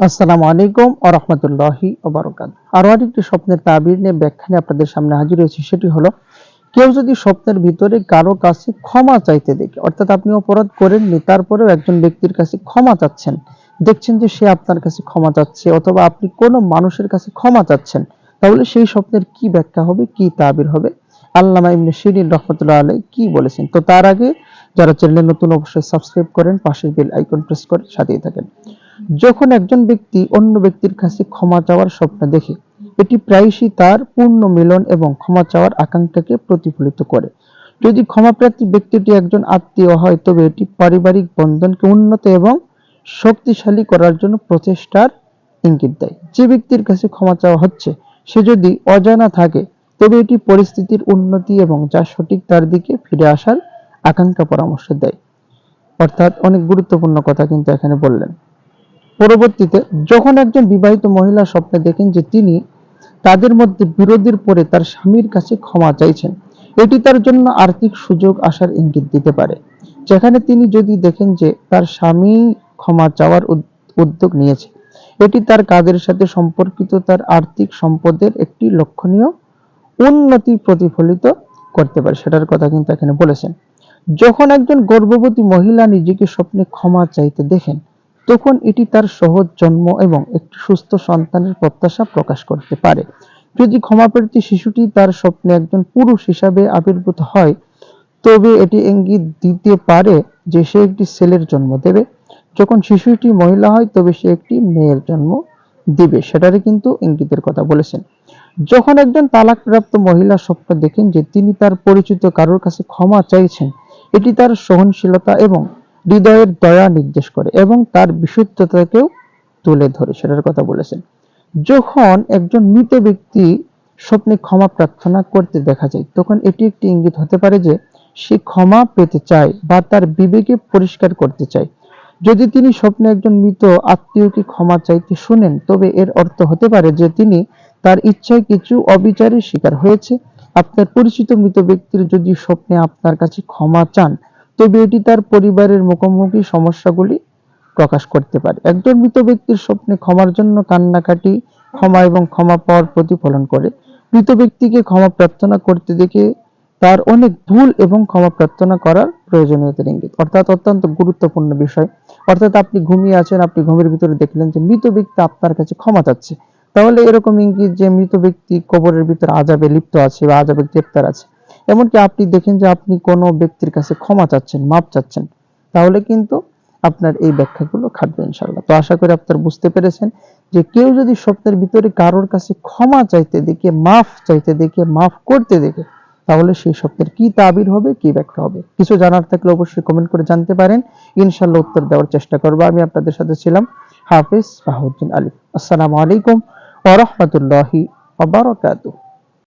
আসসালামু আলাইকুম ও রহমতুল্লাহি ওবরকাত আরও আরেকটি স্বপ্নের তাবির নিয়ে ব্যাখ্যা নিয়ে আপনাদের সামনে হাজির হয়েছে, সেটি হলো, কেউ যদি স্বপ্নের ভিতরে কারও কাছে ক্ষমা চাইতে দেখে, অর্থাৎ আপনি অপরাধ করেননি, তারপরেও একজন ব্যক্তির কাছে ক্ষমা চাচ্ছেন, দেখছেন যে সে আপনার কাছে ক্ষমা চাচ্ছে, অথবা আপনি কোনো মানুষের কাছে ক্ষমা চাচ্ছেন, তাহলে সেই স্বপ্নের কি ব্যাখ্যা হবে, কি তাবির হবে? আল্লামা ইবনে শিরিন রহমতুল্লাহ আলাই কি বলেছেন? তো তার আগে যারা চ্যানেলে নতুন অবশ্যই সাবস্ক্রাইব করেন, পাশের বেল আইকন প্রেস করে সাথেই থাকেন। যখন একজন ব্যক্তি অন্য ব্যক্তির কাছে ক্ষমা চাওয়ার স্বপ্ন দেখে, এটি প্রায়শই তার পূর্ণ মিলন এবং ক্ষমা চাওয়ার আকাঙ্ক্ষাকে প্রতিফলিত করে। যদি ক্ষমাপ্রার্থী ব্যক্তিটি একজন আত্মীয় হয়, তবে এটি পারিবারিক বন্ধনকে উন্নত এবং শক্তিশালী করার জন্য প্রচেষ্টার ইঙ্গিত দেয়। যে ব্যক্তির কাছে ক্ষমা চাওয়া হচ্ছে, সে যদি অজানা থাকে, তবে এটি পরিস্থিতির উন্নতি এবং যা সঠিক তার দিকে ফিরে আসার আকাঙ্ক্ষা পরামর্শ দেয়। অর্থাৎ অনেক গুরুত্বপূর্ণ কথা কিন্তু এখানে বললেন। পরবর্তীতে যখন একজন বিবাহিত মহিলা স্বপ্নে দেখেন যে তিনি তাদের মধ্যে বিরোধের পরে তার স্বামীর কাছে ক্ষমা চাইছেন, এটি তার জন্য আর্থিক সুযোগ আসার ইঙ্গিত দিতে পারে। যেখানে তিনি যদি দেখেন যে তার স্বামী ক্ষমা চাওয়ার উদ্যোগ নিয়েছে, এটি তার কাজের সাথে সম্পর্কিত তার আর্থিক সম্পদের একটি লক্ষণীয় উন্নতি প্রতিফলিত করতে পারে। সেটার কথা কিন্তু এখানে বলেছেন। যখন একজন গর্ভবতী মহিলা নিজেকে স্বপ্নে ক্ষমা চাইতে দেখেন তখন এটি তার সহজ জন্ম এবং একটি সুস্থ সন্তানের প্রত্যাশা প্রকাশ করতে পারে। যদি ক্ষমাপ্রার্থী শিশুটি তার স্বপ্নে একজন পুরুষ হিসাবে আবির্ভূত হয়, তবে এটি ইঙ্গিত দিতে পারে যে সে একটি ছেলের জন্ম দেবে। যখন শিশুটি মহিলা হয়, তবে সে একটি মেয়ের জন্ম দিবে, সেটারই কিন্তু ইঙ্গিতের কথা বলেছেন। যখন একজন তালাকপ্রাপ্ত মহিলা স্বপ্ন দেখেন যে তিনি তার পরিচিত কারোর কাছে ক্ষমা চাইছেন, এটি তার সহনশীলতা এবং হৃদয়ের দয়া নির্দেশ করে এবং তার বিশুদ্ধতাকেও তুলে ধরে, সেটার কথা বলেছেন। যখন একজন মৃত ব্যক্তি স্বপ্নে ক্ষমা প্রার্থনা করতে দেখা যায়, তখন এটি একটি ইঙ্গিত হতে পারে যে সে ক্ষমা পেতে চায় বা তার বিবেকে পরিষ্কার করতে চায়। যদি তিনি স্বপ্নে একজন মৃত আত্মীয়কে ক্ষমা চাইতে শুনেন, তবে এর অর্থ হতে পারে যে তিনি তার ইচ্ছায় কিছু অবিচারের শিকার হয়েছে। আপনার পরিচিত মৃত ব্যক্তির যদি স্বপ্নে আপনার কাছে ক্ষমা চান তবে এটি তার পরিবারের মুখোমুখি সমস্যাগুলি প্রকাশ করতে পারে। একজন মৃত ব্যক্তির স্বপ্নে ক্ষমার জন্য কান্নাকাটি, ক্ষমা এবং ক্ষমা পাওয়ার প্রতিফলন করে। মৃত ব্যক্তিকে ক্ষমা প্রার্থনা করতে দেখে তার অনেক ভুল এবং ক্ষমা প্রার্থনা করার প্রয়োজনীয়তার ইঙ্গিত। অর্থাৎ অত্যন্ত গুরুত্বপূর্ণ বিষয়। অর্থাৎ আপনি ঘুমিয়ে আছেন, আপনি ঘুমের ভিতরে দেখলেন যে মৃত ব্যক্তি আপনার কাছে ক্ষমা চাচ্ছে। তাহলে এরকম ইঙ্গিত যে মৃত ব্যক্তি কবরের ভিতরে আজাবে লিপ্ত আছে বা আজাবে গ্রেপ্তার আছে এমনকি আপনি দেখেন যে আপনি কোনো ব্যক্তির কাছে ক্ষমা চাচ্ছেন, মাপ চাচ্ছেন, তাহলে কিন্তু আপনার এই ব্যাখ্যাগুলো খাটবে ইনশাল্লাহ তো আশা করি আপনার বুঝতে পেরেছেন যে কেউ যদি স্বপ্নের ভিতরে কারোর কাছে ক্ষমা চাইতে দেখে, মাফ চাইতে দেখে, মাফ করতে দেখে, তাহলে সেই স্বপ্নের কি তাবির হবে, কি ব্যাখ্যা হবে? কিছু জানার থাকলে অবশ্যই কমেন্ট করে জানতে পারেন। ইনশাল্লাহ উত্তর দেওয়ার চেষ্টা করব। আমি আপনাদের সাথে ছিলাম হাফিজ বাহুদ্দিন আলী। আসসালামু আলাইকুম ওয়া রাহমাতুল্লাহি ওয়া বারাকাতুহু।